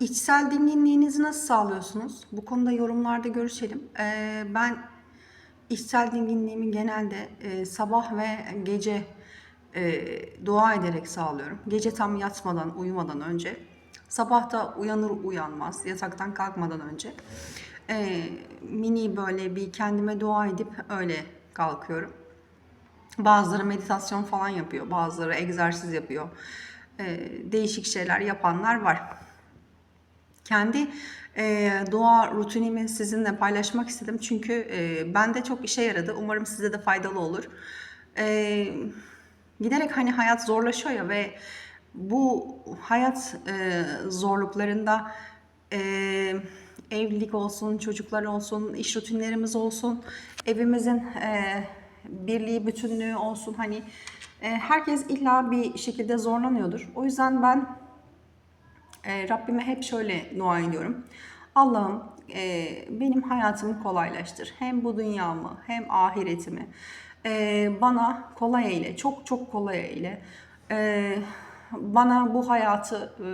İçsel dinginliğinizi nasıl sağlıyorsunuz? Bu konuda yorumlarda görüşelim. Ee, ben içsel dinginliğimi genelde e, sabah ve gece e, dua ederek sağlıyorum. Gece tam yatmadan, uyumadan önce. Sabah da uyanır uyanmaz, yataktan kalkmadan önce. e, mini böyle bir kendime dua edip öyle kalkıyorum. Bazıları meditasyon falan yapıyor, bazıları egzersiz yapıyor. Ee, değişik şeyler yapanlar var. Kendi e, dua rutinimi sizinle paylaşmak istedim çünkü e, bende çok işe yaradı. Umarım size de faydalı olur. E, giderek hani hayat zorlaşıyor ya ve bu hayat e, zorluklarında e, evlilik olsun, çocuklar olsun, iş rutinlerimiz olsun, evimizin e, birliği, bütünlüğü olsun hani e, herkes illa bir şekilde zorlanıyordur. O yüzden ben e, Rabbime hep şöyle dua ediyorum. Allah'ım e, benim hayatımı kolaylaştır. Hem bu dünyamı hem ahiretimi. E, bana kolay eyle, çok çok kolay eyle. E, bana bu hayatı e,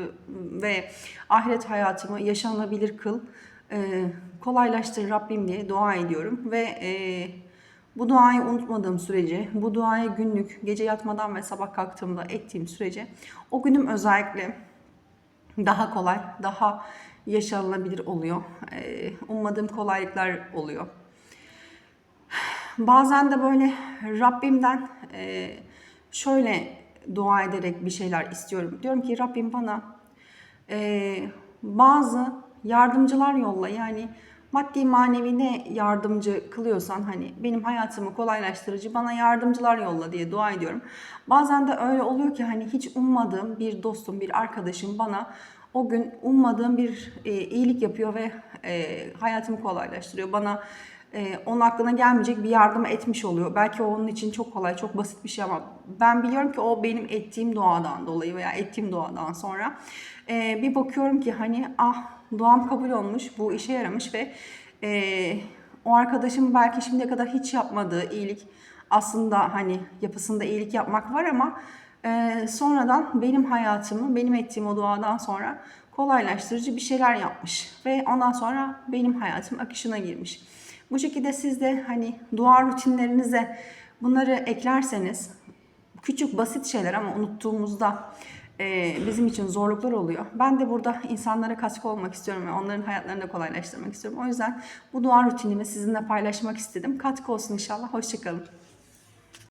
ve ahiret hayatımı yaşanabilir kıl. E, kolaylaştır Rabbim diye dua ediyorum. Ve e, bu duayı unutmadığım sürece, bu duayı günlük, gece yatmadan ve sabah kalktığımda ettiğim sürece o günüm özellikle daha kolay, daha yaşanılabilir oluyor. Ee, ummadığım kolaylıklar oluyor. Bazen de böyle Rabbimden e, şöyle dua ederek bir şeyler istiyorum. Diyorum ki Rabbim bana e, bazı yardımcılar yolla. Yani maddi manevi ne yardımcı kılıyorsan hani benim hayatımı kolaylaştırıcı bana yardımcılar yolla diye dua ediyorum. Bazen de öyle oluyor ki hani hiç ummadığım bir dostum, bir arkadaşım bana o gün ummadığım bir e, iyilik yapıyor ve e, hayatımı kolaylaştırıyor. Bana e, onun aklına gelmeyecek bir yardım etmiş oluyor. Belki onun için çok kolay, çok basit bir şey ama ben biliyorum ki o benim ettiğim duadan dolayı veya ettiğim duadan sonra e, bir bakıyorum ki hani ah duam kabul olmuş, bu işe yaramış ve e, o arkadaşım belki şimdiye kadar hiç yapmadığı iyilik aslında hani yapısında iyilik yapmak var ama e, sonradan benim hayatımı, benim ettiğim o duadan sonra kolaylaştırıcı bir şeyler yapmış ve ondan sonra benim hayatım akışına girmiş. Bu şekilde siz de hani dua rutinlerinize bunları eklerseniz küçük basit şeyler ama unuttuğumuzda e, bizim için zorluklar oluyor. Ben de burada insanlara katkı olmak istiyorum ve onların hayatlarını da kolaylaştırmak istiyorum. O yüzden bu dua rutinimi sizinle paylaşmak istedim. Katkı olsun inşallah. Hoşçakalın.